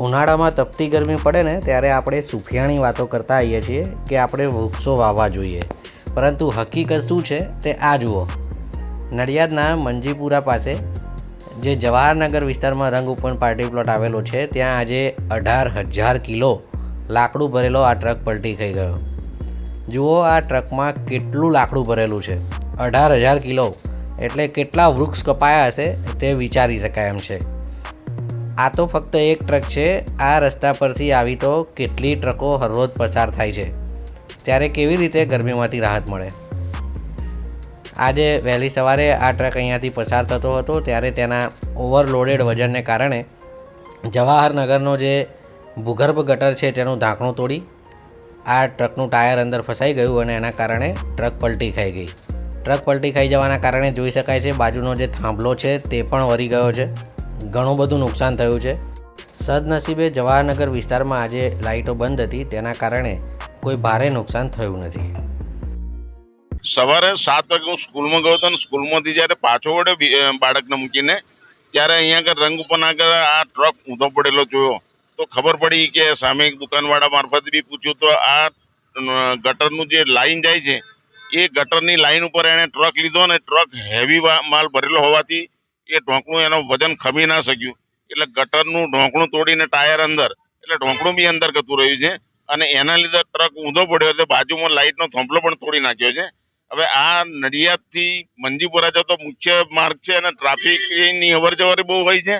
ઉનાળામાં તપતી ગરમી પડે ને, ત્યારે આપણે સુફિયાણી વાતો કરતા આવીએ છીએ કે આપણે વૃક્ષો વાવવા જોઈએ. પરંતુ હકીકત શું છે તે આ જુઓ. નડિયાદના મંજીપુરા પાસે, જે જવાહરનગર વિસ્તારમાં રંગ ઉપર પાર્ટી પ્લોટ આવેલો છે, ત્યાં આજે અઢાર હજાર કિલો લાકડું ભરેલો આ ટ્રક પલટી થઈ ગયો. જુઓ આ ટ્રકમાં કેટલું લાકડું ભરેલું છે. અઢાર હજાર કિલો. એટલે કેટલા વૃક્ષ કપાયા હશે તે વિચારી શકાય એમ છે. આ તો ફક્ત એક ટ્રક છે. આ રસ્તા પરથી આવી તો કેટલી ટ્રકો હરરોજ પસાર થાય છે. ત્યારે કેવી રીતે ગરમીમાંથી રાહત મળે? આજે વહેલી સવારે આ ટ્રક અહીંયાથી પસાર થતો હતો, ત્યારે તેના ઓવરલોડેડ વજનને કારણે જવાહરનગરનો જે ભૂગર્ભ ગટર છે તેનું ઢાંકણું તોડી આ ટ્રકનું ટાયર અંદર ફસાઈ ગયું અને એના કારણે ટ્રક પલટી ખાઈ ગઈ. ટ્રક પલટી ખાઈ જવાના કારણે જોઈ શકાય છે, બાજુનો જે થાંભલો છે તે પણ વળી ગયો છે. ઘણું બધું નુકસાન થયું છે. સદનસીબે જવાહરનગર વિસ્તારમાં આજે લાઇટો બંધ હતી, તેના કારણે કોઈ ભારે નુકસાન થયું નથી. સવારે સાત વાગે હું સ્કૂલમાં ગયો હતો ને સ્કૂલમાંથી જ્યારે પાછો વડે બાળકને મૂકીને, ત્યારે અહીંયા આગળ રંગ ઉપર આગળ આ ટ્રક ઊંધો પડેલો જોયો. તો ખબર પડી કે સામે એક દુકાનવાળા મારફત બી પૂછ્યું, તો આ ગટરનું જે લાઈન જાય છે, એ ગટરની લાઈન ઉપર એણે ટ્રક લીધો અને ટ્રક હેવી માલ ભરેલો હોવાથી એ ઢોકણું એનું વજન ખમી ના શક્યું. એટલે ગટરનું ઢોંકણું તોડીને ટાયર અંદર, એટલે ઢોંકણું બી અંદર જતું રહ્યું છે. અને એના લીધે ટ્રક ઊંધો પડ્યો એટલે બાજુમાં લાઇટનો થાંભલો પણ તોડી નાખ્યો છે. હવે આ નડિયાદથી મંજીપુરા જતો મુખ્ય માર્ગ છે અને ટ્રાફિકની અવર જવર બહુ હોય છે.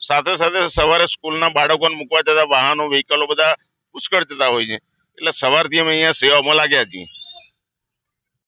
સાથે સાથે સવારે સ્કૂલના બાળકોને મૂકવા જતા વાહનો, વ્હીકલો બધા પુષ્કળ જતા હોય છે. એટલે સવારથી અમે અહીંયા સેવામાં લાગ્યા છીએ.